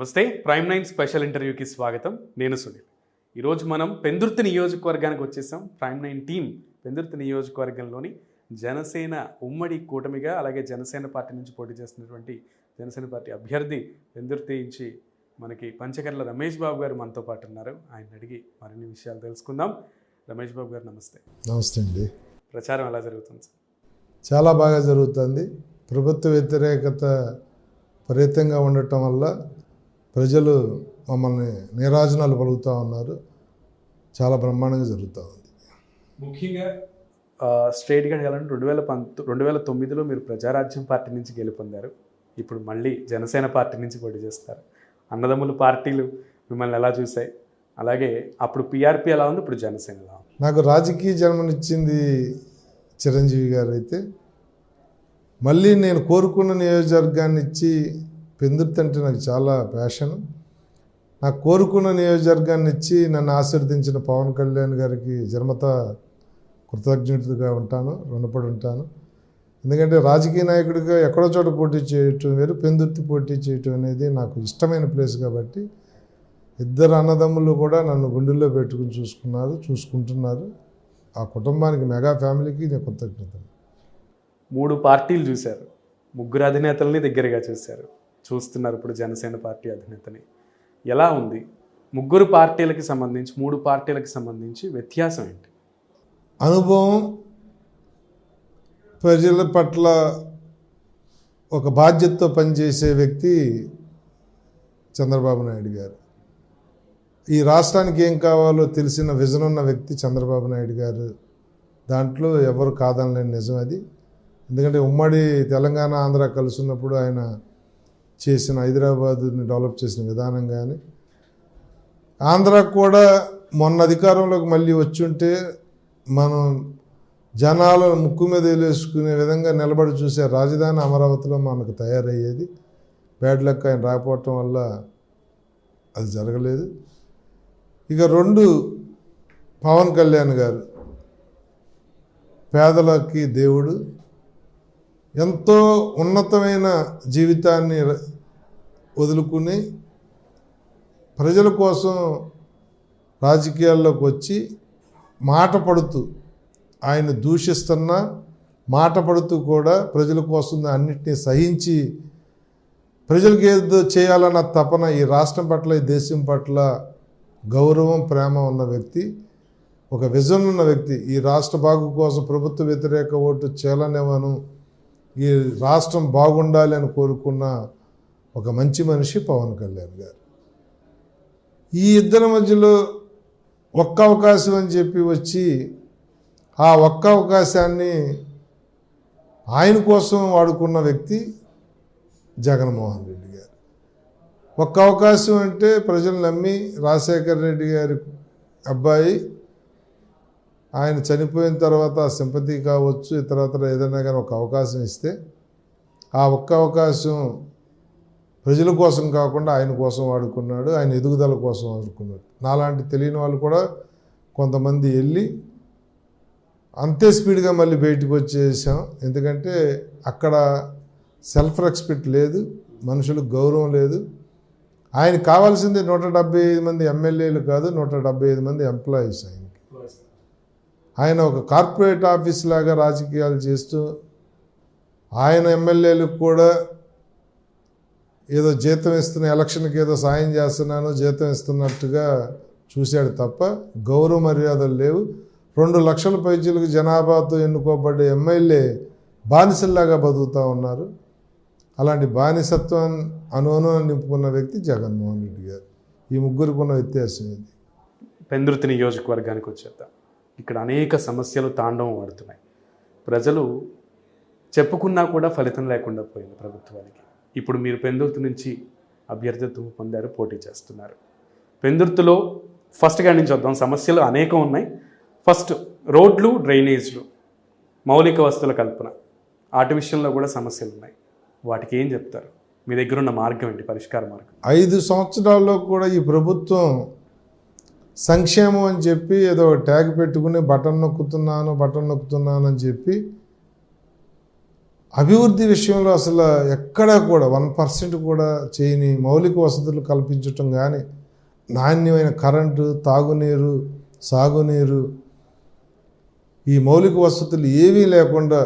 నమస్తే. Prime nine special ఇంటర్వ్యూకి స్వాగతం. నేను సునీల్. ఈరోజు మనం పెందుర్తి నియోజకవర్గానికి వచ్చేసాం. ప్రైమ్ నైన్ టీం పెందుర్తి నియోజకవర్గంలోని జనసేన ఉమ్మడి కూటమిగా అలాగే జనసేన పార్టీ నుంచి పోటీ చేస్తున్నటువంటి జనసేన పార్టీ అభ్యర్థి పెందుర్తి నుంచి మనకి పంచకర్ల రమేష్ బాబు గారు మనతో పాటు ఉన్నారు. ఆయన అడిగి మరిన్ని విషయాలు తెలుసుకుందాం. రమేష్ బాబు గారు నమస్తే. నమస్తే అండి. ప్రచారం ఎలా జరుగుతుంది సార్? చాలా బాగా జరుగుతుంది. ప్రభుత్వ వ్యతిరేకత విపరీతంగా ఉండటం వల్ల ప్రజలు మమ్మల్ని నీరాజనాలు పలుకుతూ ఉన్నారు. చాలా బ్రహ్మాండంగా జరుగుతూ ఉంది. ముఖ్యంగా ఆ, స్ట్రైట్గా వెళ్ళాలంటే రెండు వేల పంతొ రెండు వేల తొమ్మిదిలో మీరు ప్రజారాజ్యం పార్టీ నుంచి గెలుపొందారు. ఇప్పుడు మళ్ళీ జనసేన పార్టీ నుంచి పోటీ చేస్తారు. అన్నదమ్ముల పార్టీలు మిమ్మల్ని ఎలా చూసాయి అలాగే అప్పుడు పిఆర్పి ఎలా ఉంది? ఇప్పుడు జనసేన ఎలా ఉంది? నాకు రాజకీయ జన్మనిచ్చింది చిరంజీవి గారు అయితే మళ్ళీ నేను కోరుకున్న నియోజకవర్గాన్ని ఇచ్చి పెందుర్తి అంటే నాకు చాలా ప్యాషన్ నాకు కోరుకున్న నియోజకవర్గాన్ని ఇచ్చి నన్ను ఆశీర్వదించిన పవన్ కళ్యాణ్ గారికి జన్మత కృతజ్ఞతగా ఉంటాను రుణపడి ఉంటాను. ఎందుకంటే రాజకీయ నాయకుడిగా ఎక్కడో చోట పోటీ చేయటం వేరు పెందుర్తి పోటీ చేయటం అనేది నాకు ఇష్టమైన ప్లేస్ కాబట్టి ఇద్దరు అన్నదమ్ములు కూడా నన్ను గుండెల్లో పెట్టుకుని చూసుకున్నారు చూసుకుంటున్నారు. ఆ కుటుంబానికి మెగా ఫ్యామిలీకి నేను కృతజ్ఞతలు. మూడు పార్టీలు చూశారు. ముగ్గురు అధినేతల్ని దగ్గరగా చూశారు. చూస్తున్నారు ఇప్పుడు జనసేన పార్టీ అధినేతని. ఎలా ఉంది? ముగ్గురు పార్టీలకి సంబంధించి మూడు పార్టీలకు సంబంధించి వ్యత్యాసం ఏంటి? అనుభవం ప్రజల పట్ల ఒక బాధ్యతతో పనిచేసే వ్యక్తి చంద్రబాబు నాయుడు గారు. ఈ రాష్ట్రానికి ఏం కావాలో తెలిసిన విజన్ ఉన్న వ్యక్తి చంద్రబాబు నాయుడు గారు దాంట్లో ఎవరు కాదనలేని నిజం అది. ఎందుకంటే ఉమ్మడి తెలంగాణ ఆంధ్ర కలుసున్నప్పుడు ఆయన చేసిన హైదరాబాద్ని డెవలప్ చేసిన విధానం కానీ ఆంధ్ర కూడా మొన్న అధికారంలోకి మళ్ళీ వచ్చుంటే మనం జనాల ముక్కు మీద వేసుకునే విధంగా నిలబడి చూసే రాజధాని అమరావతిలో మనకు తయారయ్యేది. బ్యాడ్ లక్ ఆయన రాకపోవటం వల్ల అది జరగలేదు. ఇక రెండు పవన్ కళ్యాణ్ గారు. పేదలకి దేవుడు ఎంతో ఉన్నతమైన జీవితాన్ని వదులుకుని ప్రజల కోసం రాజకీయాల్లోకి వచ్చి మాట పడుతూ ఆయన దూషిస్తున్నా మాట పడుతూ కూడా ప్రజల కోసం అన్నిటినీ సహించి ప్రజలకు ఏదో చేయాలన్న తపన ఈ రాష్ట్రం పట్ల ఈ దేశం పట్ల గౌరవం ప్రేమ ఉన్న వ్యక్తి ఒక విజన్ ఉన్న వ్యక్తి. ఈ రాష్ట్ర బాగు కోసం ప్రభుత్వ వ్యతిరేక ఓటు చేలనివ్వను ఈ రాష్ట్రం బాగుండాలి అని కోరుకున్న ఒక మంచి మనిషి పవన్ కళ్యాణ్ గారు. ఈ ఇద్దరి మధ్యలో ఒక్క అవకాశం అని చెప్పి వచ్చి ఆ ఒక్క అవకాశాన్ని ఆయన కోసం వాడుకున్న వ్యక్తి జగన్మోహన్ రెడ్డి గారు. ఒక్క అవకాశం అంటే ప్రజలు నమ్మి రాజశేఖర రెడ్డి గారి అబ్బాయి ఆయన చనిపోయిన తర్వాత సింపతి కావచ్చు ఇతరత్ర ఏదైనా కానీ ఒక అవకాశం ఇస్తే ఆ ఒక్క అవకాశం ప్రజల కోసం కాకుండా ఆయన కోసం వాడుకున్నాడు ఆయన ఎదుగుదల కోసం వాడుకున్నాడు. నాలాంటి తెలియని వాళ్ళు కూడా కొంతమంది వెళ్ళి అంతే స్పీడ్గా మళ్ళీ బయటకు వచ్చేసాం. ఎందుకంటే అక్కడ సెల్ఫ్ రెస్పెక్ట్ లేదు మనుషులకు గౌరవం లేదు. ఆయన కావాల్సింది నూట డెబ్బై ఐదు మంది ఎమ్మెల్యేలు కాదు నూట డెబ్బై ఐదు మంది ఎంప్లాయీస్ ఆయన. ఆయన ఒక కార్పొరేట్ ఆఫీస్ లాగా రాజకీయాలు చేస్తూ ఆయన ఎమ్మెల్యేలకు కూడా ఏదో జీతం ఇస్తున్న ఎలక్షన్కి ఏదో సాయం చేస్తున్నాను జీతం ఇస్తున్నట్టుగా చూశాడు తప్ప గౌరవ మర్యాదలు లేవు. రెండు లక్షల పైచీలకు జనాభాతో ఎన్నుకోబడ్డ ఎమ్మెల్యే బానిసల్లాగా బతుకుతూ ఉన్నారు. అలాంటి బానిసత్వం అనువను నింపుకున్న వ్యక్తి జగన్మోహన్ రెడ్డి గారు. ఈ ముగ్గురికి ఉన్న వ్యత్యాసం ఇది పెందుర్తి నియోజకవర్గానికి వచ్చేద్దాం. ఇక్కడ అనేక సమస్యలు తాండవం పడుతున్నాయి ప్రజలు చెప్పుకున్నా కూడా ఫలితం లేకుండా పోయింది ప్రభుత్వానికి. ఇప్పుడు మీరు పెందుర్తి నుంచి అభ్యర్థిత్వం పొందారు పోటీ చేస్తున్నారు. పెందుర్తిలో ఫస్ట్ కాడి నుంచి వద్దాం సమస్యలు అనేకం ఉన్నాయి. ఫస్ట్ రోడ్లు డ్రైనేజ్లు మౌలిక వస్తువుల కల్పన. వాటి విషయంలో కూడా సమస్యలు ఉన్నాయి. వాటికి ఏం చెప్తారు? మీ దగ్గర ఉన్న మార్గం ఏంటి? పరిష్కార మార్గం. ఐదు సంవత్సరాల్లో కూడా ఈ ప్రభుత్వం సంక్షేమం అని చెప్పి ఏదో ట్యాగ్ పెట్టుకుని బటన్ నొక్కుతున్నాను బటన్ నొక్కుతున్నాను అని చెప్పి అభివృద్ధి విషయంలో అసలు ఎక్కడా కూడా వన్ పర్సెంట్ కూడా చేయని మౌలిక వసతులు కల్పించటం కానీ నాణ్యమైన కరెంటు తాగునీరు సాగునీరు ఈ మౌలిక వసతులు ఏవీ లేకుండా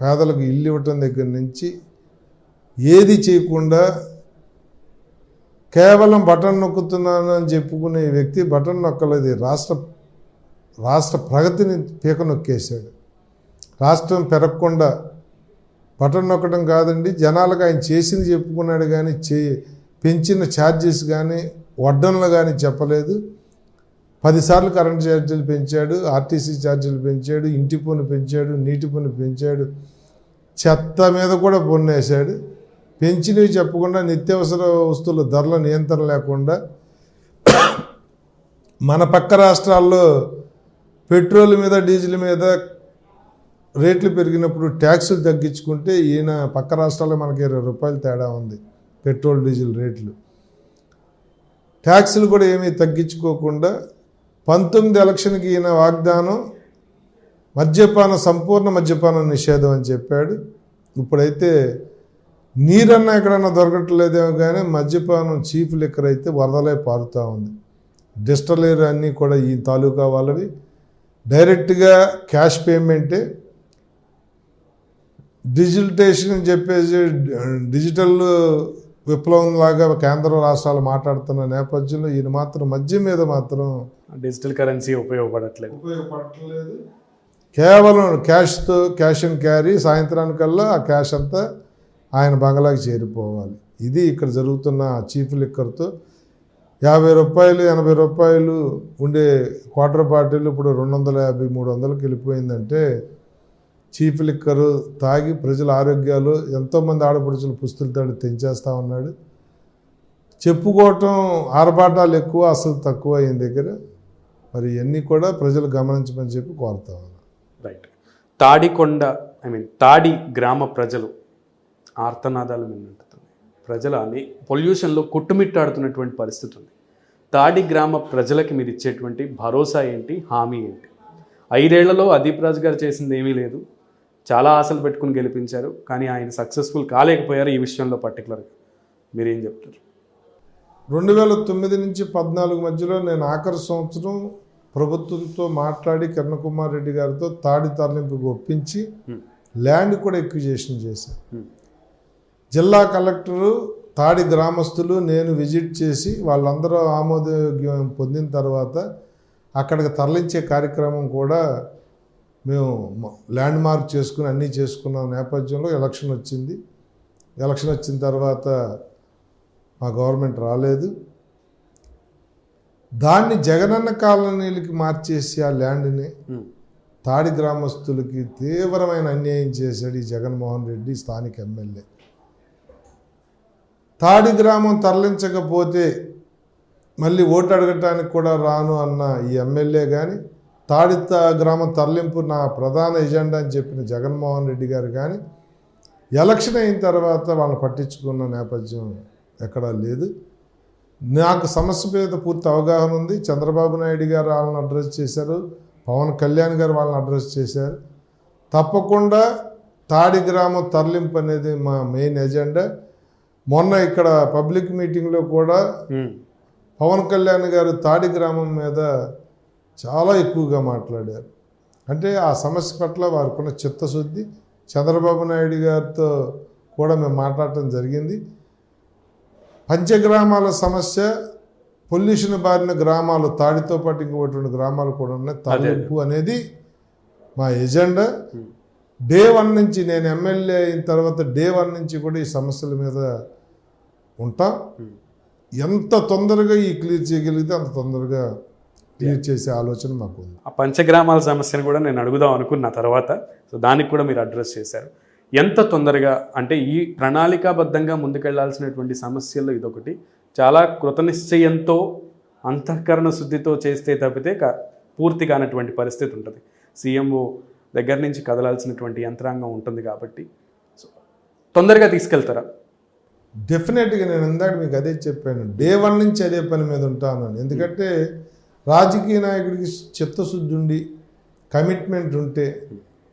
పేదలకు ఇల్లు ఇవ్వటం దగ్గర నుంచి ఏది చేయకుండా కేవలం బటన్ నొక్కుతున్నాను అని చెప్పుకునే వ్యక్తి బటన్ నొక్కలేదు. రాష్ట్ర రాష్ట్ర ప్రగతిని పీక నొక్కేశాడు. రాష్ట్రం పెరగకుండా బటన్ నొక్కడం కాదండి జనాలకు ఆయన చేసింది చెప్పుకున్నాడు కానీ చే పెంచిన ఛార్జెస్ కానీ వడ్డనలు కానీ చెప్పలేదు. పదిసార్లు కరెంట్ ఛార్జీలు పెంచాడు ఆర్టీసీ ఛార్జీలు పెంచాడు ఇంటి పన్ను పెంచాడు నీటి పన్ను పెంచాడు చెత్త మీద కూడా పన్ను వేశాడు పెంచినవి చెప్పకుండా నిత్యావసర వస్తువుల ధరల నియంత్రణ లేకుండా మన పక్క రాష్ట్రాల్లో పెట్రోల్ మీద డీజిల్ మీద రేట్లు పెరిగినప్పుడు ట్యాక్సులు తగ్గించుకుంటే ఈయన పక్క రాష్ట్రాల్లో మనకి ఇరవై రూపాయలు తేడా ఉంది పెట్రోల్ డీజిల్ రేట్లు. ట్యాక్సులు కూడా ఏమీ తగ్గించుకోకుండా పంతొమ్మిది ఎలక్షన్కి ఈయన వాగ్దానం మద్యపాన సంపూర్ణ మద్యపాన నిషేధం అని చెప్పాడు. ఇప్పుడైతే నీరన్నా ఎక్కడన్నా దొరకట్లేదేమో కానీ మద్యపానం చీఫ్ లిక్కర్ అయితే వరదలై పారుతూ ఉంది. డిస్టలేరు అన్నీ కూడా ఈ తాలూకా వాళ్ళవి. డైరెక్ట్గా క్యాష్ పేమెంటే. డిజిటేషన్ అని చెప్పేసి డిజిటల్ విప్లవం లాగా కేంద్ర రాష్ట్రాలు మాట్లాడుతున్న నేపథ్యంలో ఈయన మాత్రం మద్యం మీద మాత్రం డిజిటల్ కరెన్సీ ఉపయోగపడట్లేదు. ఉపయోగపడట్లేదు. కేవలం క్యాష్తో క్యాష్ అండ్ క్యారీ సాయంత్రానికల్లా ఆ క్యాష్ అంతా ఆయన బంగ్లాకి చేరిపోవాలి. ఇది ఇక్కడ జరుగుతున్న చీఫ్ లిక్కర్తో యాభై రూపాయలు ఎనభై రూపాయలు ఉండే క్వార్టర్ బాటిల్ ఇప్పుడు రెండు వందల యాభై మూడు వందలకి వెళ్ళిపోయిందంటే చీఫ్ లిక్కరు తాగి ప్రజల ఆరోగ్యాలు ఎంతోమంది ఆడపడుచులు పుస్తులు తాడు తెంచేస్తా ఉన్నాడు. చెప్పుకోవటం ఆర్భాటాలు ఎక్కువ అసలు తక్కువ అయిన దగ్గర మరి ఇవన్నీ కూడా ప్రజలు గమనించమని చెప్పి కోరుతా రైట్ తాడికొండ ఐ మీన్ తాడి గ్రామ ప్రజలు ఆర్తనాదాలు విన్నట్టుతుంది ప్రజలు పొల్యూషన్లో కొట్టుమిట్టాడుతున్నటువంటి పరిస్థితి ఉంది. తాడి గ్రామ ప్రజలకి మీరు ఇచ్చేటువంటి భరోసా ఏంటి హామీ ఏంటి? ఐదేళ్ళలో అదీప్ రాజు గారు చేసింది ఏమీ లేదు. చాలా ఆశలు పెట్టుకుని గెలిపించారు కానీ ఆయన సక్సెస్ఫుల్ కాలేకపోయారు ఈ విషయంలో పర్టికులర్గా. మీరేం చెప్తారు? రెండు వేల తొమ్మిది నుంచి పద్నాలుగు మధ్యలో నేను ఆఖరి సంవత్సరం ప్రభుత్వంతో మాట్లాడి కిరణ్ కుమార్ రెడ్డి గారితో తాడి తరలింపుకు ఒప్పించి. ల్యాండ్ కూడా ఎక్విజేషన్ చేశాను. జిల్లా కలెక్టరు తాడి గ్రామస్తులు నేను విజిట్ చేసి వాళ్ళందరూ ఆమోదయోగ్యం పొందిన తర్వాత అక్కడికి తరలించే కార్యక్రమం కూడా మేము ల్యాండ్ మార్క్ చేసుకుని అన్నీ చేసుకున్న. నేపథ్యంలో ఎలక్షన్ వచ్చింది. ఎలక్షన్ వచ్చిన తర్వాత మా గవర్నమెంట్ రాలేదు. దాన్ని జగనన్న కాలనీలకి మార్చేసి ఆ ల్యాండ్ని తాడి గ్రామస్తులకి తీవ్రమైన అన్యాయం చేశాడు ఈ జగన్మోహన్ రెడ్డి స్థానిక ఎమ్మెల్యే. తాడి గ్రామం తరలించకపోతే మళ్ళీ ఓటు అడగటానికి కూడా రాను అన్న ఈ ఎమ్మెల్యే కానీ తాడి త- గ్రామం తరలింపు నా ప్రధాన ఎజెండా అని చెప్పిన జగన్మోహన్ రెడ్డి గారు కానీ ఎలక్షన్ అయిన తర్వాత వాళ్ళని పట్టించుకున్న నేపథ్యం ఎక్కడా లేదు. నాకు సమస్య మీద పూర్తి అవగాహన ఉంది. చంద్రబాబు నాయుడు గారు వాళ్ళని అడ్రస్ చేశారు. పవన్ కళ్యాణ్ గారు వాళ్ళని అడ్రస్ చేశారు. తప్పకుండా తాడి గ్రామం తరలింపు అనేది మా మెయిన్ ఎజెండా. మొన్న ఇక్కడ పబ్లిక్ మీటింగ్లో కూడా పవన్ కళ్యాణ్ గారు తాడి గ్రామం మీద చాలా ఎక్కువగా మాట్లాడారు. అంటే ఆ సమస్య పట్ల వారికున్న చిత్తశుద్ధి చంద్రబాబు నాయుడు గారితో కూడా మేము మాట్లాడటం జరిగింది. పంచగ్రామాల సమస్య పొల్యూషన్ బారిన గ్రామాలు తాడితో పాటు ఇంకొకటి గ్రామాలు కూడా ఉన్నాయి. తరలింపు అనేది మా ఎజెండా. డే వన్ నుంచి నేను ఎమ్మెల్యే అయిన తర్వాత డే వన్ నుంచి కూడా ఈ సమస్యల మీద ఉంటా. ఎంత తొందరగా ఈ క్లియర్ చేయగలిగితే అంత తొందరగా క్లియర్ చేసే ఆలోచన మాకు ఉంది ఆ పంచగ్రామాల సమస్యను కూడా నేను అడుగుదాం అనుకున్న తర్వాత సో దానికి కూడా మీరు అడ్రస్ చేశారు. ఎంత తొందరగా అంటే ఈ ప్రణాళికాబద్ధంగా ముందుకెళ్ళాల్సినటువంటి సమస్యల్లో ఇదొకటి. చాలా కృతనిశ్చయంతో అంతఃకరణ శుద్ధితో చేస్తే తప్పితే క పూర్తి కానటువంటి పరిస్థితి ఉంటుంది. సీఎంఓ దగ్గర నుంచి కదలాల్సినటువంటి యంత్రాంగం ఉంటుంది కాబట్టి. సో తొందరగా తీసుకెళ్తారా? డెఫినెట్గా నేను ఇందాక మీకు అదే చెప్పాను. డే వన్ నుంచి అదే పని మీద ఉంటాను ఎందుకంటే రాజకీయ నాయకుడికి చిత్తశుద్ధి ఉండి కమిట్మెంట్ ఉంటే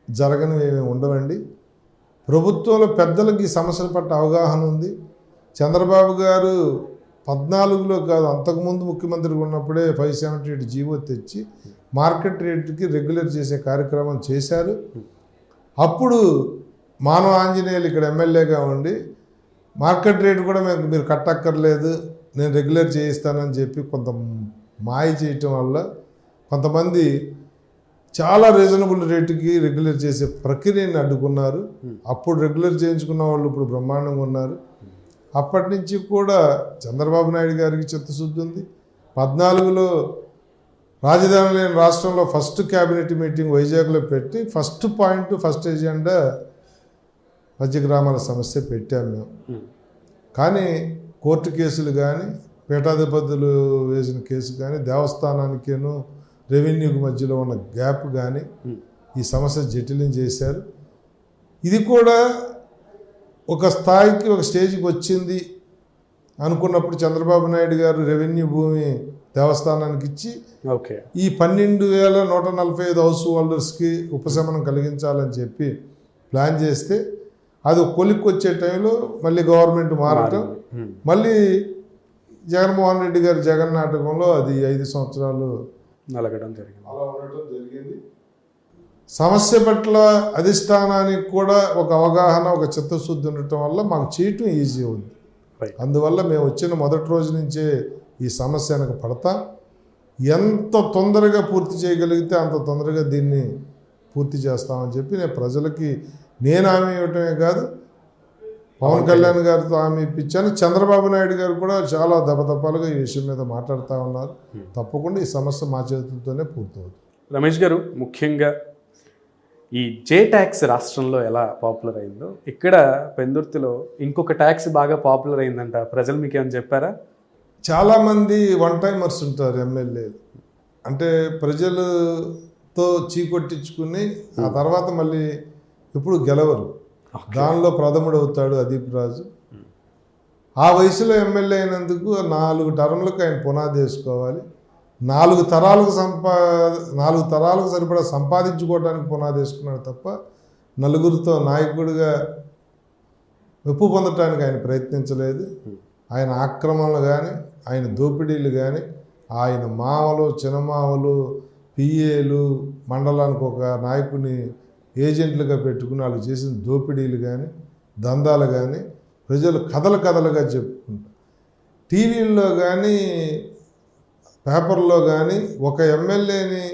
జరగనివి ఏమి ఉండవండి. ప్రభుత్వంలో పెద్దలకి సమస్యల పట్ల అవగాహన ఉంది. చంద్రబాబు గారు పద్నాలుగులో కాదు అంతకుముందు ముఖ్యమంత్రిగా ఉన్నప్పుడే ఫైవ్ సెవెంటీ ఎయిట్ జీవో తెచ్చి మార్కెట్ రేట్కి రెగ్యులర్ చేసే కార్యక్రమం చేశారు. అప్పుడు మానవ ఆంజనేయులు ఇక్కడ ఎమ్మెల్యేగా ఉండి మార్కెట్ రేట్ కూడా మేము మీరు కట్టక్కర్లేదు నేను రెగ్యులర్ చేయిస్తానని చెప్పి కొంత మాయ చేయటం వల్ల కొంతమంది చాలా రీజనబుల్ రేటుకి రెగ్యులర్ చేసే ప్రక్రియని అడ్డుకున్నారు. అప్పుడు రెగ్యులర్ చేయించుకున్న వాళ్ళు ఇప్పుడు బ్రహ్మాండంగా ఉన్నారు. అప్పటి నుంచి కూడా చంద్రబాబు నాయుడు గారికి చిత్తశుద్ధి ఉంది. పద్నాలుగులో రాజధాని లేని రాష్ట్రంలో ఫస్ట్ క్యాబినెట్ మీటింగ్ వైజాగ్లో పెట్టి ఫస్ట్ పాయింట్ ఫస్ట్ ఎజెండా మధ్య గ్రామాల సమస్య పెట్టాము మేము. కానీ కోర్టు కేసులు కానీ పీఠాధిపతులు వేసిన కేసు కానీ దేవస్థానానికేను రెవెన్యూకి మధ్యలో ఉన్న గ్యాప్ కానీ. ఈ సమస్య జటిలం చేశారు ఇది కూడా ఒక స్థాయికి ఒక స్టేజ్కి వచ్చింది అనుకున్నప్పుడు చంద్రబాబు నాయుడు గారు రెవెన్యూ భూమి దేవస్థానానికి ఇచ్చి ఓకే ఈ పన్నెండు వేల నూట నలభై ఐదు హౌస్ హోల్డర్స్కి ఉపశమనం కలిగించాలని చెప్పి ప్లాన్ చేస్తే అది కొలిక్కి వచ్చే టైంలో మళ్ళీ గవర్నమెంట్ మారటం. మళ్ళీ జగన్మోహన్ రెడ్డి గారి జగన్ నాటకంలో అది ఐదు సంవత్సరాలు నలగడం జరిగింది. అలా ఉండటం జరిగింది. సమస్య పట్ల అధిష్టానానికి కూడా ఒక అవగాహన ఒక చిత్తశుద్ధి ఉండటం వల్ల మాకు చేయటం ఈజీ ఉంది. అందువల్ల మేము వచ్చిన మొదటి రోజు నుంచే ఈ సమస్య వెనక పడతాం. ఎంత తొందరగా పూర్తి చేయగలిగితే అంత తొందరగా దీన్ని పూర్తి చేస్తామని చెప్పి నేను ప్రజలకి నేను హామీ ఇవ్వటమే కాదు పవన్ కళ్యాణ్ గారితో హామీ ఇప్పించాను. చంద్రబాబు నాయుడు గారు కూడా చాలా దపదపాలుగా ఈ విషయం మీద మాట్లాడుతూ ఉన్నారు. తప్పకుండా ఈ సమస్య మా చేతులతోనే పూర్తవుతుంది. రమేష్ గారు ముఖ్యంగా ఈ జే ట్యాక్స్ రాష్ట్రంలో ఎలా పాపులర్ అయిందో ఇక్కడ పెందుర్తిలో ఇంకొక ట్యాక్స్ బాగా పాపులర్ అయిందంట. ప్రజలు మీకు ఏమైనా చెప్పారా? చాలామంది వన్ టైమర్స్ ఉంటారు ఎమ్మెల్యేలు. అంటే ప్రజలతో చీకొట్టించుకుని ఆ తర్వాత మళ్ళీ ఎప్పుడు గెలవరు. దానిలో ప్రథముడు అవుతాడు అదీప్ రాజు. ఆ వయసులో ఎమ్మెల్యే అయినందుకు నాలుగు టర్మ్లకు ఆయన పునాది వేసుకోవాలి. నాలుగు తరాలకు సంపా నాలుగు తరాలకు సరిపడా సంపాదించుకోవడానికి పునాది వేసుకున్నాడు తప్ప నలుగురితో నాయకుడిగా మెప్పు పొందటానికి ఆయన ప్రయత్నించలేదు. ఆయన ఆక్రమణలు కానీ ఆయన దోపిడీలు కానీ ఆయన మామలు చిన్నమామలు పిఏలు మండలానికి ఒక నాయకుని ఏజెంట్లుగా పెట్టుకుని వాళ్ళు చేసిన దోపిడీలు కానీ దందాలు కానీ ప్రజలు కథలు కథలుగా చెప్పుకుంటారు. టీవీల్లో కానీ పేపర్లో కానీ ఒక ఎమ్మెల్యేని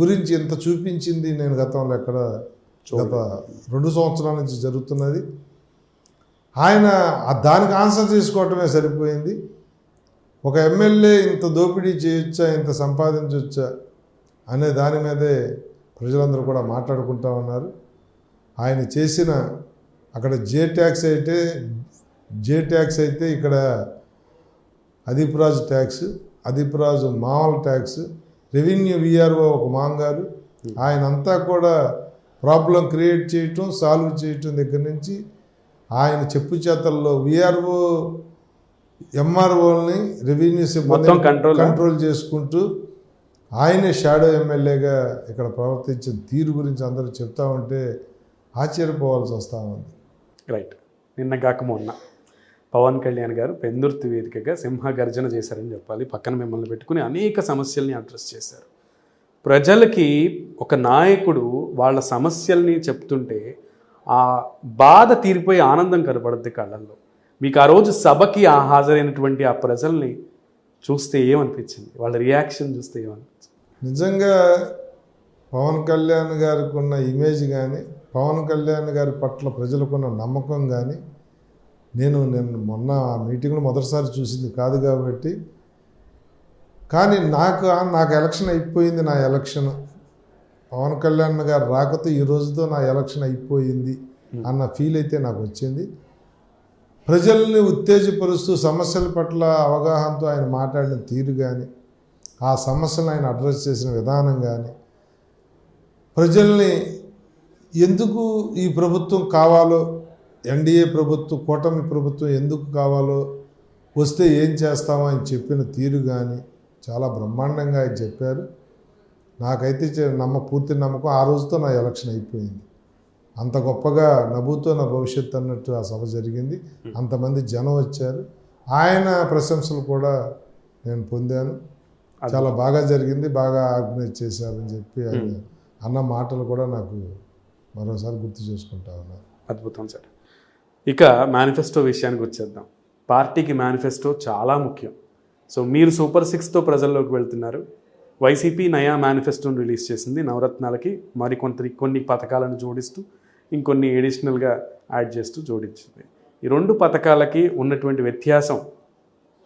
గురించి ఇంత చూపించింది నేను గతంలో ఎక్కడ గత రెండు సంవత్సరాల నుంచి జరుగుతున్నది. ఆయన దానికి ఆన్సర్ తీసుకోవటమే సరిపోయింది. ఒక ఎమ్మెల్యే ఇంత దోపిడీ చేయొచ్చా ఇంత సంపాదించవచ్చా అనే దాని మీదే ప్రజలందరూ కూడా మాట్లాడుకుంటా ఉన్నారు ఆయన చేసిన అక్కడ జే ట్యాక్స్ అయితే జే ట్యాక్స్ అయితే ఇక్కడ అదిపురాజు ట్యాక్స్ అదిపురాజు మామూలు ట్యాక్స్ రెవెన్యూ విఆర్ఓ ఒక మాంగారు ఆయన అంతా కూడా ప్రాబ్లం క్రియేట్ చేయటం సాల్వ్ చేయటం దగ్గర నుంచి ఆయన చెప్పు చేతల్లో విఆర్ఓ ఎంఆర్ఓల్ని రెవెన్యూ ఆ? కంట్రోల్ చేసుకుంటూ ఆయనే షాడో ఎమ్మెల్యేగా ఇక్కడ ప్రవర్తించిన తీరు గురించి అందరూ చెప్తా ఉంటే ఆశ్చర్యపోవాల్సి వస్తూ ఉంది. రైట్ నిన్న కాక మొన్న పవన్ కళ్యాణ్ గారు పెందుర్తి వేదికగా సింహ గర్జన చేశారని చెప్పాలి. పక్కన మిమ్మల్ని పెట్టుకుని అనేక సమస్యల్ని అడ్రస్ చేశారు. ప్రజలకి ఒక నాయకుడు వాళ్ళ సమస్యల్ని చెప్తుంటే ఆ బాధ తీరిపోయి ఆనందం కనపడుద్ది కళ్ళల్లో. మీకు ఆ రోజు సభకి ఆ హాజరైనటువంటి ఆ ప్రజల్ని చూస్తే ఏమనిపించింది? వాళ్ళ రియాక్షన్ చూస్తే ఏమని నిజంగా పవన్ కళ్యాణ్ గారికి ఉన్న ఇమేజ్ కానీ పవన్ కళ్యాణ్ గారి పట్ల ప్రజలకున్న నమ్మకం కానీ నేను నేను మొన్న ఆ మీటింగ్లో మొదటిసారి చూసింది కాదు కాబట్టి. కానీ నాకు నాకు ఎలక్షన్ అయిపోయింది నా ఎలక్షన్. పవన్ కళ్యాణ్ గారు రాకతో ఈ రోజుతో నా ఎలక్షన్ అయిపోయింది అన్న ఫీల్ అయితే నాకు వచ్చింది. ప్రజల్ని ఉత్తేజపరుస్తూ సమస్యల పట్ల అవగాహనతో ఆయన మాట్లాడిన తీరు కానీ ఆ సమస్యలను ఆయన అడ్రస్ చేసిన విధానం కానీ ప్రజల్ని ఎందుకు ఈ ప్రభుత్వం కావాలో ఎన్డీఏ ప్రభుత్వం కూటమి ప్రభుత్వం ఎందుకు కావాలో వస్తే ఏం చేస్తామో ఆయన చెప్పిన తీరు కానీ చాలా బ్రహ్మాండంగా ఆయన చెప్పారు. నాకైతే నమ్మ పూర్తి నమ్మకం ఆ రోజుతో నా ఎలక్షన్ అయిపోయింది. అంత గొప్పగా నవ్వుతో నా భవిష్యత్తు అన్నట్టు ఆ సభ జరిగింది. అంతమంది జనం వచ్చారు. ఆయన ప్రశంసలు కూడా నేను పొందాను. చాలా బాగా జరిగింది బాగా ఆర్గనైజ్ చేశారని చెప్పి అన్న మాటలు కూడా నాకు మరోసారి గుర్తు చేసుకుంటా ఉన్నారు అద్భుతం సార్. ఇక మేనిఫెస్టో విషయానికి వచ్చేద్దాం. పార్టీకి మేనిఫెస్టో చాలా ముఖ్యం. సో మీరు సూపర్ సిక్స్తో ప్రజల్లోకి వెళ్తున్నారు. వైసీపీ నయా మేనిఫెస్టోని రిలీజ్ చేసింది. నవరత్నాలకి మరికొంత కొన్ని పథకాలను జోడిస్తూ ఇంకొన్ని ఎడిషనల్గా యాడ్ చేస్తూ జోడించింది. ఈ రెండు పథకాలకి ఉన్నటువంటి వ్యత్యాసం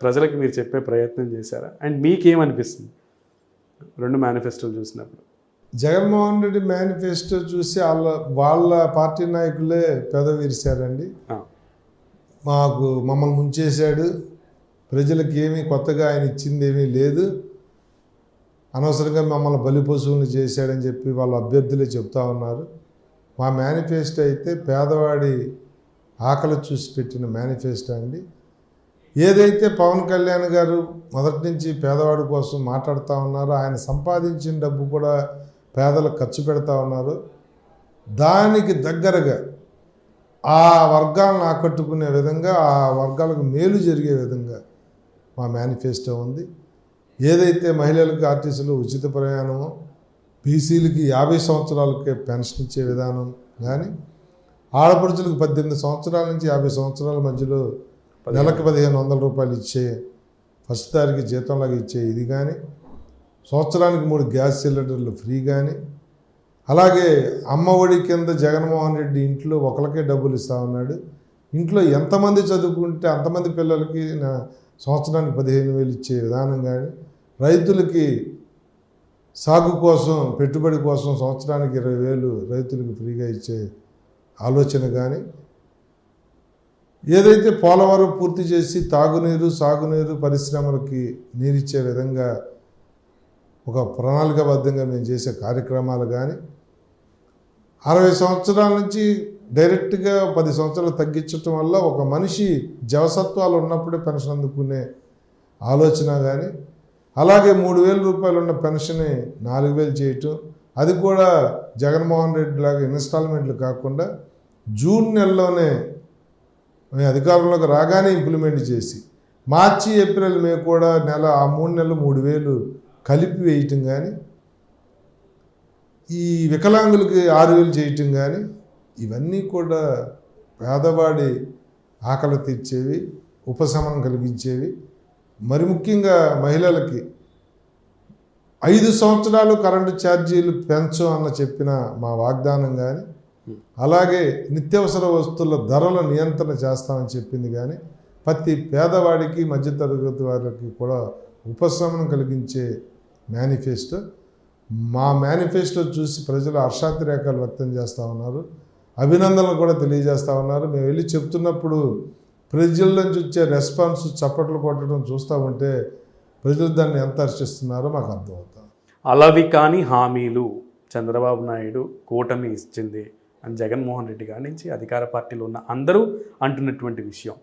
ప్రజలకు మీరు చెప్పే ప్రయత్నం చేశారా? అండ్ మీకేమనిపిస్తుంది? రెండు మేనిఫెస్టోలు చూసినప్పుడు. జగన్మోహన్ రెడ్డి మేనిఫెస్టో చూసి వాళ్ళ వాళ్ళ పార్టీ నాయకులే పెద విరిశారండి. మాకు మమ్మల్ని ముంచేశాడు. ప్రజలకు ఏమీ కొత్తగా ఆయన ఇచ్చింది ఏమీ లేదు. అనవసరంగా మమ్మల్ని బలి పశువులు చేశాడని చెప్పి వాళ్ళ అభ్యర్థులే చెప్తా ఉన్నారు. మా మేనిఫెస్టో అయితే పేదవాడి ఆకలి చూసి పెట్టిన మేనిఫెస్టో అండి. ఏదైతే పవన్ కళ్యాణ్ గారు మొదటి నుంచి పేదవాడి కోసం మాట్లాడుతూ ఉన్నారో ఆయన సంపాదించిన డబ్బు కూడా పేదలకు ఖర్చు పెడతా ఉన్నారు. దానికి దగ్గరగా ఆ వర్గాలను ఆకట్టుకునే విధంగా ఆ వర్గాలకు మేలు జరిగే విధంగా మా మేనిఫెస్టో ఉంది. ఏదైతే మహిళలకు ఆర్టీసీలు ఉచిత ప్రయాణమో బీసీలకి యాభై సంవత్సరాలకే పెన్షన్ ఇచ్చే విధానం కానీ ఆడపడుచులకు పద్దెనిమిది సంవత్సరాల నుంచి యాభై సంవత్సరాల మధ్యలో నెలకు పదిహేను వందల రూపాయలు ఇచ్చే ఫస్ట్ తారీఖు జీతంలాగా ఇచ్చే ఇది కానీ సంవత్సరానికి మూడు గ్యాస్ సిలిండర్లు ఫ్రీ కానీ అలాగే అమ్మఒడి కింద జగన్మోహన్ రెడ్డి ఇంట్లో ఒకరికే డబ్బులు ఇస్తా ఉన్నాడు. ఇంట్లో ఎంతమంది చదువుకుంటే అంతమంది పిల్లలకి నా సంవత్సరానికి పదిహేను వేలు ఇచ్చే విధానం కానీ రైతులకి సాగు కోసం పెట్టుబడి కోసం సంవత్సరానికి ఇరవై వేలు రైతులకు ఫ్రీగా ఇచ్చే ఆలోచన కానీ ఏదైతే పోలవరం పూర్తి చేసి తాగునీరు సాగునీరు పరిశ్రమలకి నీరిచ్చే విధంగా ఒక ప్రణాళికాబద్ధంగా మేము చేసే కార్యక్రమాలు కానీ అరవై సంవత్సరాల నుంచి డైరెక్ట్గా పది సంవత్సరాలు తగ్గించటం వల్ల ఒక మనిషి జవసత్వాలు ఉన్నప్పుడే పెన్షన్ అందుకునే ఆలోచన కానీ అలాగే మూడు వేల రూపాయలు ఉన్న పెన్షన్ని నాలుగు వేలు చేయటం అది కూడా జగన్మోహన్ రెడ్డి లాగా ఇన్స్టాల్మెంట్లు కాకుండా జూన్ నెలలోనే మేము అధికారంలోకి రాగానే ఇంప్లిమెంట్ చేసి మార్చి ఏప్రిల్ మే కూడా నెల ఆ మూడు నెలలు మూడు వేలు కలిపి వేయటం కానీ ఈ వికలాంగులకి ఆరు వేలు చేయటం కానీ ఇవన్నీ కూడా పేదవాడి ఆకలి తీర్చేవి ఉపశమనం కలిగించేవి. మరి ముఖ్యంగా మహిళలకి ఐదు సంవత్సరాలు కరెంటు ఛార్జీలు పెంచు అన్న చెప్పిన మా వాగ్దానం కానీ అలాగే నిత్యావసర వస్తువుల ధరల నియంత్రణ చేస్తామని చెప్పింది కానీ ప్రతి పేదవాడికి మధ్యతరగతి వారికి కూడా ఉపశమనం కలిగించే మేనిఫెస్టో. మా మేనిఫెస్టో చూసి ప్రజలు హర్షాతిరేకాలు వ్యక్తం చేస్తూ ఉన్నారు. అభినందనలు కూడా తెలియజేస్తూ ఉన్నారు. మేము వెళ్ళి చెప్తున్నప్పుడు ప్రజల నుంచి వచ్చే రెస్పాన్స్ చప్పట్లు కొట్టడం చూస్తూ ఉంటే ప్రజలు దాన్ని ఎంత హర్షిస్తున్నారో మాకు అర్థమవుతుంది. అలవి కాని హామీలు చంద్రబాబు నాయుడు కూటమి ఇచ్చింది. అని జగన్మోహన్ రెడ్డి గారి నుంచి అధికార పార్టీలో ఉన్న అందరూ అంటున్నటువంటి విషయం.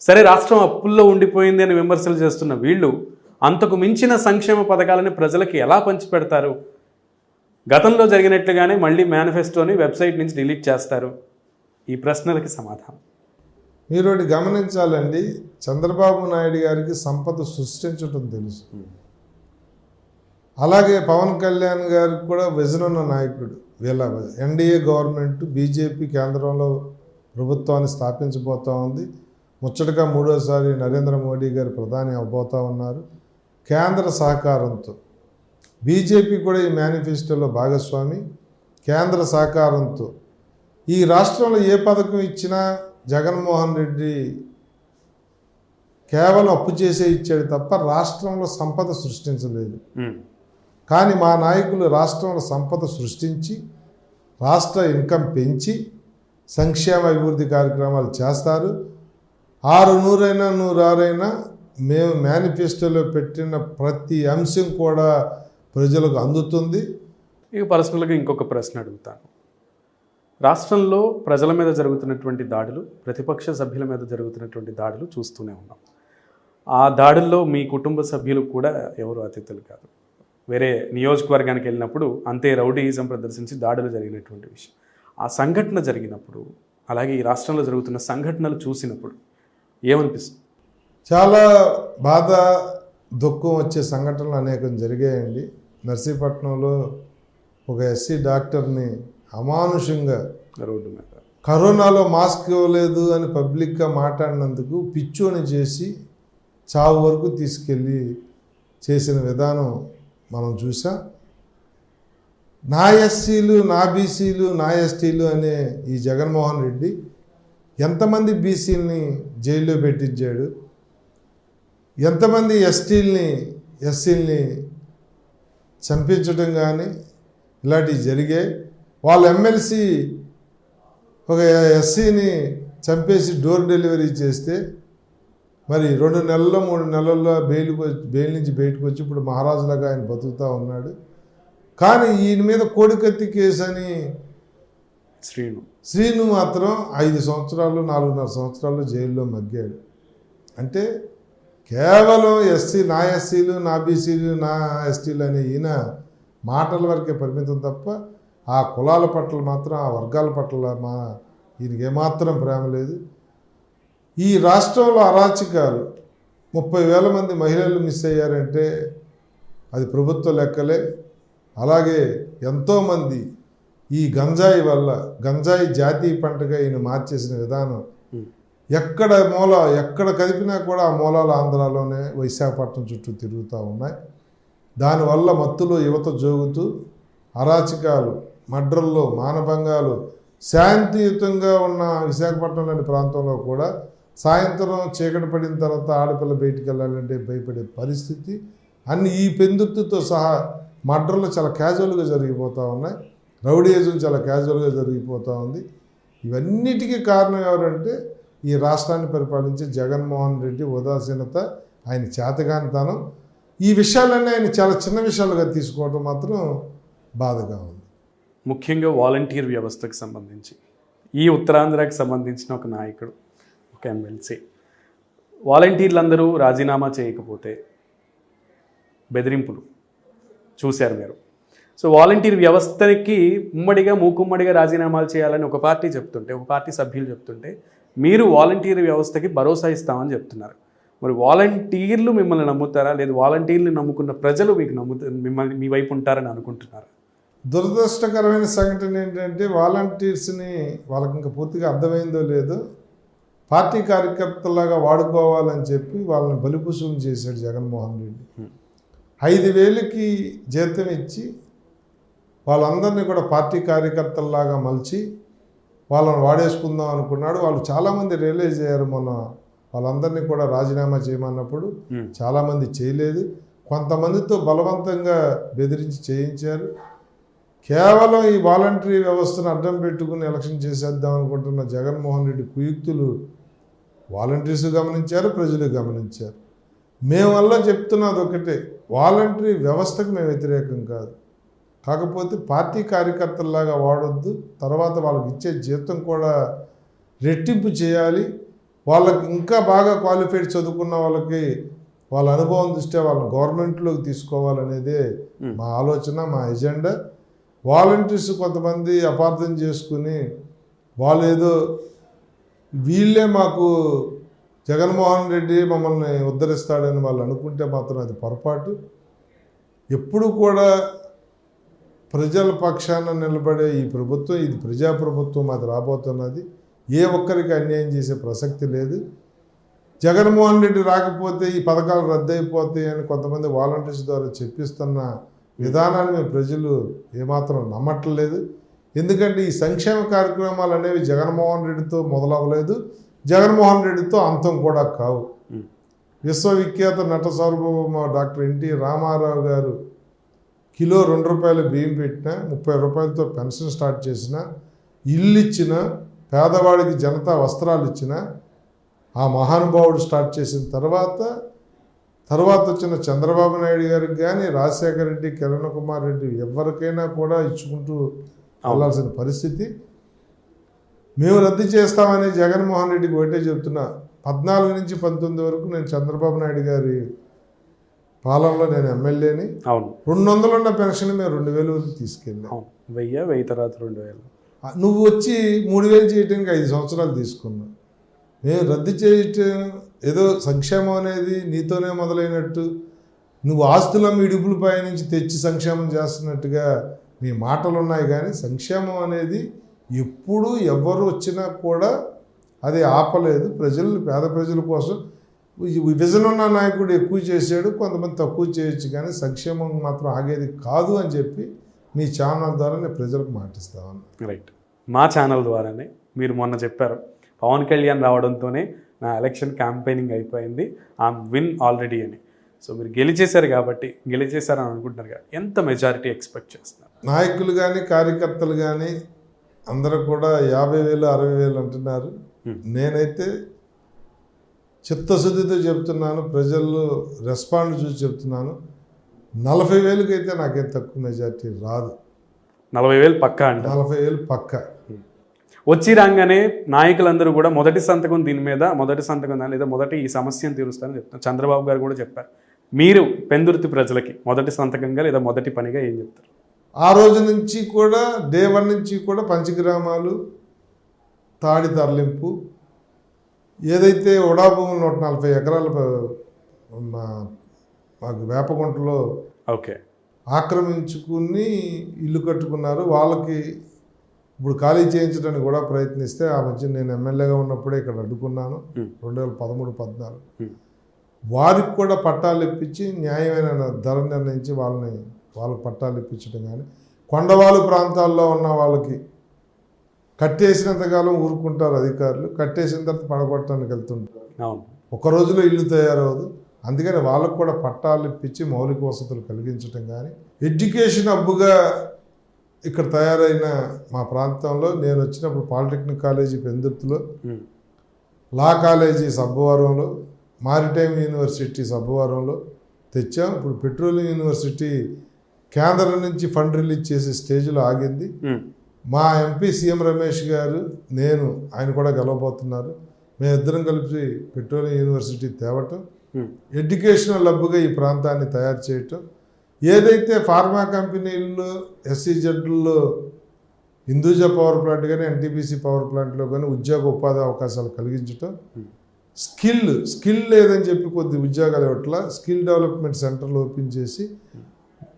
సరే రాష్ట్రం అప్పుల్లో ఉండిపోయింది అని విమర్శలు చేస్తున్న వీళ్ళు అంతకు మించిన సంక్షేమ పథకాలని ప్రజలకి ఎలా పంచిపెడతారు గతంలో జరిగినట్లుగానే మళ్ళీ మేనిఫెస్టోని వెబ్సైట్ నుంచి డిలీట్ చేస్తారు. ఈ ప్రశ్నలకి సమాధానం. మీరు ఒకటి గమనించాలండి చంద్రబాబు నాయుడు గారికి సంపద సృష్టించడం తెలుసు. అలాగే పవన్ కళ్యాణ్ గారికి కూడా విజన్ ఉన్న నాయకుడు. వీళ్ళ ఎన్డీఏ గవర్నమెంట్ బీజేపీ కేంద్రంలో ప్రభుత్వాన్ని స్థాపించబోతా ఉంది. ముచ్చటగా మూడోసారి నరేంద్ర మోడీ గారు ప్రధాని అవబోతా ఉన్నారు. కేంద్ర సహకారంతో. బీజేపీ కూడా ఈ మేనిఫెస్టోలో భాగస్వామి. కేంద్ర సహకారంతో. ఈ రాష్ట్రంలో ఏ పథకం ఇచ్చినా జగన్మోహన్ రెడ్డి కేవలం అప్పు చేసే ఇచ్చాడు తప్ప రాష్ట్రంలో సంపద సృష్టించలేదు. కానీ మా నాయకులు రాష్ట్రంలో సంపద సృష్టించి రాష్ట్ర ఇన్కమ్ పెంచి సంక్షేమ అభివృద్ధి కార్యక్రమాలు చేస్తారు. ఆరు నూరైనా నూరారైనా మేము మేనిఫెస్టోలో పెట్టిన ప్రతి అంశం కూడా ప్రజలకు అందుతుంది. ఇక పర్సనల్గా ఇంకొక ప్రశ్న అడుగుతాను. రాష్ట్రంలో ప్రజల మీద జరుగుతున్నటువంటి దాడులు ప్రతిపక్ష సభ్యుల మీద జరుగుతున్నటువంటి దాడులు చూస్తూనే ఉన్నాం. ఆ దాడుల్లో మీ కుటుంబ సభ్యులు కూడా ఎవరు అతిథులు కాదు. వేరే నియోజకవర్గానికి వెళ్ళినప్పుడు అంతే రౌడీయిజం ప్రదర్శించి దాడులు జరిగినటువంటి విషయం. ఆ సంఘటన జరిగినప్పుడు అలాగే ఈ రాష్ట్రంలో జరుగుతున్న సంఘటనలు చూసినప్పుడు ఏమనిపిస్తుంది? చాలా బాధ దుఃఖం వచ్చే సంఘటనలు అనేకం జరిగాయండి. నర్సీపట్నంలో ఒక ఎస్సీ డాక్టర్ని అమానుషంగా రోడ్డు మీద. కరోనాలో మాస్క్ ఇవ్వలేదు అని పబ్లిక్గా మాట్లాడినందుకు పిచ్చోని చేసి చావు వరకు తీసుకెళ్ళి చేసిన విధానం మనం చూసాం. నా ఎస్సీలు నా బీసీలు నా ఎస్టీలు అనే ఈ జగన్మోహన్ రెడ్డి ఎంతమంది బీసీలని జైల్లో పెట్టించాడు? ఎంతమంది ఎస్టీల్ని ఎస్సీల్ని చంపించడం కానీ ఇలాంటివి జరిగాయి. వాళ్ళ ఎమ్మెల్సీ ఒక ఎస్సీని చంపేసి డోర్ డెలివరీ చేస్తే మరి రెండు నెలల్లో మూడు నెలల్లో బెయిల్కి వచ్చి బెయిల్ నుంచి బయటకు వచ్చి ఇప్పుడు మహారాజులాగా ఆయన బతుకుతూ ఉన్నాడు. కానీ ఈయన మీద కోడికత్తి కేసు అని శ్రీను. శ్రీను మాత్రం ఐదు సంవత్సరాలు నాలుగున్నర సంవత్సరాలు జైల్లో మగ్గాడు. అంటే కేవలం ఎస్సీ నా ఎస్సీలు నా బీసీలు నా ఎస్టీలు అనే ఈయన మాటల వరకే పరిమితం తప్ప ఆ కులాల పట్ల మాత్రం ఆ వర్గాల పట్ల మా ఈయనకి ఏమాత్రం ప్రేమ లేదు. ఈ రాష్ట్రంలో అరాచకాలు ముప్పై వేల మంది మహిళలు మిస్ అయ్యారంటే అది ప్రభుత్వ లెక్కలే అలాగే ఎంతోమంది ఈ గంజాయి వల్ల గంజాయి జాతీయ పంటగా ఈయన మార్చేసిన విధానం. ఎక్కడ మూల ఎక్కడ కదిపినా కూడా ఆ మూలాలు ఆంధ్రాలోనే విశాఖపట్నం చుట్టూ తిరుగుతూ ఉన్నాయి దానివల్ల మత్తులో యువత జోగుతూ అరాచకాలు మడ్రల్లో మానభంగాలు శాంతియుతంగా ఉన్న విశాఖపట్నం లాంటి ప్రాంతంలో కూడా సాయంత్రం చీకటి పడిన తర్వాత ఆడపిల్ల బయటికి వెళ్ళాలంటే భయపడే పరిస్థితి. అన్ని ఈ పెందుర్తితో సహా మర్డర్లు చాలా క్యాజువల్గా జరిగిపోతూ ఉన్నాయి. రౌడీయిజం చాలా క్యాజువల్గా జరిగిపోతూ ఉంది. ఇవన్నిటికీ కారణం ఎవరంటే ఈ రాష్ట్రాన్ని పరిపాలించే జగన్మోహన్ రెడ్డి ఉదాసీనత ఆయన చేతగానితనం. ఈ విషయాలన్నీ ఆయన చాలా చిన్న విషయాలుగా తీసుకోవడం మాత్రం బాధగా ఉంది. ముఖ్యంగా వాలంటీర్ వ్యవస్థకు సంబంధించి ఈ ఉత్తరాంధ్రకి సంబంధించిన ఒక నాయకుడు. ఒక ఎమ్మెల్సీ వాలంటీర్లందరూ రాజీనామా చేయకపోతే బెదిరింపులు. చూశారు మీరు. సో వాలంటీర్ వ్యవస్థకి ఉమ్మడిగా మూకుమ్మడిగా రాజీనామాలు చేయాలని ఒక పార్టీ చెప్తుంటే ఒక పార్టీ సభ్యులు చెప్తుంటే మీరు వాలంటీర్ వ్యవస్థకి భరోసా ఇస్తామని చెప్తున్నారు. మరి వాలంటీర్లు మిమ్మల్ని నమ్ముతారా? లేదు వాలంటీర్లు నమ్ముకున్న ప్రజలు మీకు నమ్ముత మిమ్మల్ని మీ వైపు ఉంటారని అనుకుంటున్నారా? దురదృష్టకరమైన సంఘటన ఏంటంటే వాలంటీర్స్ని వాళ్ళకి ఇంకా పూర్తిగా అర్థమైందో లేదో పార్టీ కార్యకర్తలాగా వాడుకోవాలని చెప్పి వాళ్ళని బలిపుసులు చేశాడు జగన్మోహన్ రెడ్డి. ఐదు వేలకి జీతం ఇచ్చి వాళ్ళందరినీ కూడా పార్టీ కార్యకర్తల్లాగా మలిచి వాళ్ళని వాడేసుకుందాం అనుకున్నాడు. వాళ్ళు చాలామంది రియలైజ్ అయ్యారు మొన్న. వాళ్ళందరినీ కూడా రాజీనామా చేయమన్నప్పుడు. చాలామంది చేయలేదు. కొంతమందితో బలవంతంగా బెదిరించి చేయించారు. కేవలం ఈ వాలంటరీ వ్యవస్థను అడ్డం పెట్టుకుని ఎలక్షన్ చేసేద్దాం అనుకుంటున్న జగన్మోహన్ రెడ్డి కుయుక్తులు వాలంటీర్స్ గమనించారు ప్రజలు గమనించారు. మేమల్లా చెప్తున్నది ఒకటే వాలంటరీ వ్యవస్థకు మేము వ్యతిరేకం కాదు. కాకపోతే పార్టీ కార్యకర్తల్లాగా వాడొద్దు. తర్వాత వాళ్ళకి ఇచ్చే జీతం కూడా రెట్టింపు చేయాలి. వాళ్ళకి ఇంకా బాగా క్వాలిఫైడ్ చదువుకున్న వాళ్ళకి వాళ్ళ అనుభవం దృష్ట్యా వాళ్ళని గవర్నమెంట్లోకి తీసుకోవాలనేదే. మా ఆలోచన మా ఎజెండా. వాలంటీర్స్ కొంతమంది అపార్థం చేసుకుని వాళ్ళు ఏదో వీళ్ళే మాకు జగన్మోహన్ రెడ్డి మమ్మల్ని ఉద్ధరిస్తాడని వాళ్ళు అనుకుంటే మాత్రం అది పొరపాటు. ఎప్పుడు కూడా ప్రజల పక్షాన నిలబడే ఈ ప్రభుత్వం ఇది ప్రజాప్రభుత్వం అది రాబోతున్నది. ఏ ఒక్కరికి అన్యాయం చేసే ప్రసక్తి లేదు. జగన్మోహన్ రెడ్డి రాకపోతే ఈ పథకాలు రద్దయిపోతాయి అని కొంతమంది వాలంటీర్స్ ద్వారా చెప్పిస్తున్న విధానాన్ని మేము ప్రజలు ఏమాత్రం నమ్మట్లేదు. ఎందుకంటే ఈ సంక్షేమ కార్యక్రమాలు అనేవి జగన్మోహన్ రెడ్డితో మొదలవ్వలేదు జగన్మోహన్ రెడ్డితో అంతం కూడా కావు. విశ్వవిఖ్యాత నట సార్వభౌమ డాక్టర్ ఎన్టీ రామారావు గారు కిలో రెండు రూపాయలు బియ్యం పెట్టిన ముప్పై రూపాయలతో పెన్షన్ స్టార్ట్ చేసిన ఇల్లు ఇచ్చిన పేదవాడికి జనతా వస్త్రాలు ఇచ్చిన ఆ మహానుభావుడు స్టార్ట్ చేసిన తర్వాత తర్వాత వచ్చిన చంద్రబాబు నాయుడు గారికి కానీ రాజశేఖర రెడ్డి కిరణ్ కుమార్ రెడ్డి ఎవరికైనా కూడా ఇచ్చుకుంటూ వెళ్ళాల్సిన పరిస్థితి. మేము రద్దు చేస్తామని జగన్మోహన్ రెడ్డికి ఒకటే చెప్తున్నా పద్నాలుగు నుంచి పంతొమ్మిది వరకు నేను చంద్రబాబు నాయుడు గారి పాలనలో నేను ఎమ్మెల్యేని. అవును. రెండు వందలు ఉన్న పెన్షన్ మేము రెండు వేల వరకు తీసుకెళ్ళాం. వెయ్యి వెయ్యి తర్వాత రెండు వేలు. నువ్వు వచ్చి మూడు వేలు చేయటానికి ఐదు సంవత్సరాలు తీసుకున్నావు. నేను రద్దు చేయటం ఏదో సంక్షేమం అనేది నీతోనే మొదలైనట్టు నువ్వు ఆస్తుల ఇడుపుల పై నుంచి తెచ్చి సంక్షేమం చేస్తున్నట్టుగా నీ మాటలు ఉన్నాయి కానీ సంక్షేమం అనేది ఎప్పుడు ఎవరు వచ్చినా కూడా అది ఆపలేదు. ప్రజలు పేద ప్రజల కోసం విభజన ఉన్న నాయకుడు ఎక్కువ చేశాడు కొంతమంది తక్కువ చేయొచ్చు కానీ సంక్షేమం మాత్రం ఆగేది కాదు అని చెప్పి మీ ఛానల్ ద్వారా నేను ప్రజలకు మాటిస్తాను రైట్ మా ఛానల్ ద్వారానే మీరు మొన్న చెప్పారు. పవన్ కళ్యాణ్ రావడంతోనే నా ఎలక్షన్ క్యాంపెయినింగ్ అయిపోయింది. ఆ విన్ ఆల్రెడీ అని. సో మీరు గెలిచేశారు కాబట్టి గెలిచేశారని అనుకుంటున్నారు కదా ఎంత మెజారిటీ ఎక్స్పెక్ట్ చేస్తున్నారు? నాయకులు కానీ కార్యకర్తలు కానీ అందరూ కూడా యాభై వేలు అరవై వేలు అంటున్నారు. నేనైతే చిత్తశుద్ధితో చెప్తున్నాను ప్రజల్లో రెస్పాండ్ చూసి చెప్తున్నాను. నలభై వేలకైతే నాకేం తక్కువ మెజార్టీ రాదు. నలభై వేలు పక్కా అంట నలభై వేలు పక్క. వచ్చి రాగానే నాయకులందరూ కూడా మొదటి సంతకం దీని మీద మొదటి సంతకం దాని లేదా మొదటి ఈ సమస్యను తీరుస్తారని చెప్తారు చంద్రబాబు గారు కూడా చెప్పారు. మీరు పెందుర్తి ప్రజలకి మొదటి సంతకంగా లేదా మొదటి పనిగా ఏం చెప్తారు? ఆ రోజు నుంచి కూడా వన్ నుంచి కూడా పంచగ్రామాలు తాడి తరలింపు ఏదైతే ఉడాభూములు నూట నలభై ఎకరాల మాకు వేపగుంటలో ఓకే. ఆక్రమించుకుని ఇల్లు కట్టుకున్నారు. వాళ్ళకి ఇప్పుడు ఖాళీ చేయించడానికి కూడా ప్రయత్నిస్తే ఆ మధ్య నేను ఎమ్మెల్యేగా ఉన్నప్పుడే ఇక్కడ అడ్డుకున్నాను. రెండు వేల పదమూడు పద్నాలుగు. వారికి కూడా పట్టాలు ఇప్పించి న్యాయమైన ధర నిర్ణయించి వాళ్ళని వాళ్ళకి పట్టాలు ఇప్పించడం కానీ కొండవాలు ప్రాంతాల్లో ఉన్న వాళ్ళకి కట్టేసినంతకాలం ఊరుకుంటారు అధికారులు కట్టేసిన తర్వాత పడగొట్టడానికి వెళ్తుంటారు. ఒక రోజులో ఇల్లు తయారవదు. అందుకని వాళ్ళకు కూడా పట్టాలు ఇప్పించి మౌలిక వసతులు కలిగించడం కానీ ఎడ్యుకేషన్ హబ్బుగా ఇక్కడ తయారైన మా ప్రాంతంలో నేను వచ్చినప్పుడు పాలిటెక్నిక్ కాలేజీ పెందుర్తిలో. లా కాలేజీ సబ్బవరంలో మారిటైమ్ యూనివర్సిటీ సబ్బవరంలో తెచ్చాం ఇప్పుడు పెట్రోలియం యూనివర్సిటీ కేంద్రం నుంచి ఫండ్ రిలీజ్ చేసే స్టేజ్లో ఆగింది. మా ఎంపీ సీఎం రమేష్ గారు నేను ఆయన కూడా గెలవబోతున్నారు మేమిద్దరం కలిపి పెట్రోలియం యూనివర్సిటీ తేవటం. ఎడ్యుకేషనల్ లబ్బుగా ఈ ప్రాంతాన్ని తయారు చేయటం ఏదైతే ఫార్మా కంపెనీల్లో ఎస్సీజెడ్లలో హిందూజా పవర్ ప్లాంట్ కానీ ఎన్టీపీసీ పవర్ ప్లాంట్లో కానీ ఉద్యోగ ఉపాధి అవకాశాలు కలిగించటం స్కిల్ స్కిల్ లేదని చెప్పి కొద్ది ఉద్యోగాలు ఇవ్వట్ల స్కిల్ డెవలప్మెంట్ సెంటర్లు ఓపెన్ చేసి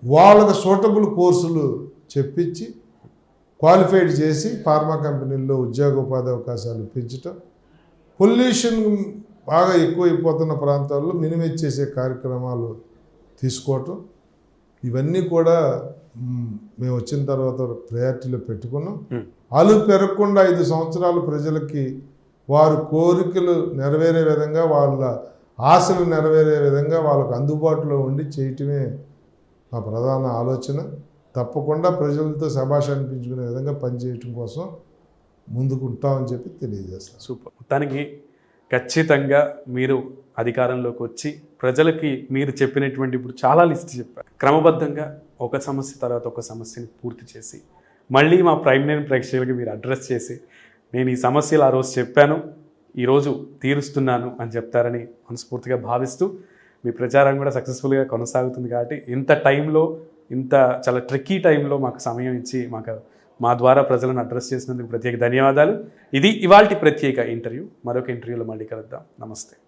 వాళ్ళకి సూటబుల్ కోర్సులు చెప్పించి క్వాలిఫైడ్ చేసి ఫార్మా కంపెనీల్లో ఉద్యోగ ఉపాధి అవకాశాలు పెంచటం పొల్యూషన్ బాగా ఎక్కువైపోతున్న ప్రాంతాల్లో మినిమైజ్ చేసే కార్యక్రమాలు తీసుకోవటం ఇవన్నీ కూడా మేము వచ్చిన తర్వాత ప్రయారిటీలో పెట్టుకున్నాం. అలు పెరగకుండా ఐదు సంవత్సరాలు ప్రజలకి వారు కోరికలు నెరవేరే విధంగా వాళ్ళ ఆశలు నెరవేరే విధంగా వాళ్ళకు అందుబాటులో ఉండి చేయటమే మా ప్రధాన ఆలోచన. తప్పకుండా ప్రజలతో శభాష అనిపించుకునే విధంగా పనిచేయటం కోసం ముందుకు ఉంటామని చెప్పి తెలియజేస్తాను. సూపర్. మొత్తానికి ఖచ్చితంగా మీరు అధికారంలోకి వచ్చి ప్రజలకి మీరు చెప్పినటువంటి ఇప్పుడు చాలా లిస్ట్ చెప్పారు. క్రమబద్ధంగా ఒక సమస్య తర్వాత ఒక సమస్యని పూర్తి చేసి మళ్ళీ మా ప్రైమ్ లైన్ ప్రేక్షకులకి మీరు అడ్రస్ చేసి నేను ఈ సమస్యలు ఆ రోజు చెప్పాను ఈరోజు తీరుస్తున్నాను అని చెప్తారని మనస్ఫూర్తిగా భావిస్తూ మీ ప్రచారం కూడా సక్సెస్ఫుల్గా కొనసాగుతుంది కాబట్టి ఇంత టైంలో ఇంత చాలా ట్రిక్కీ టైంలో మాకు సమయం ఇచ్చి మాకు మా ద్వారా ప్రజలను అడ్రస్ చేసినందుకు ప్రత్యేక ధన్యవాదాలు. ఇది ఇవాళ ప్రత్యేక ఇంటర్వ్యూ మరొక ఇంటర్వ్యూలో మళ్ళీ కలుద్దాం. నమస్తే.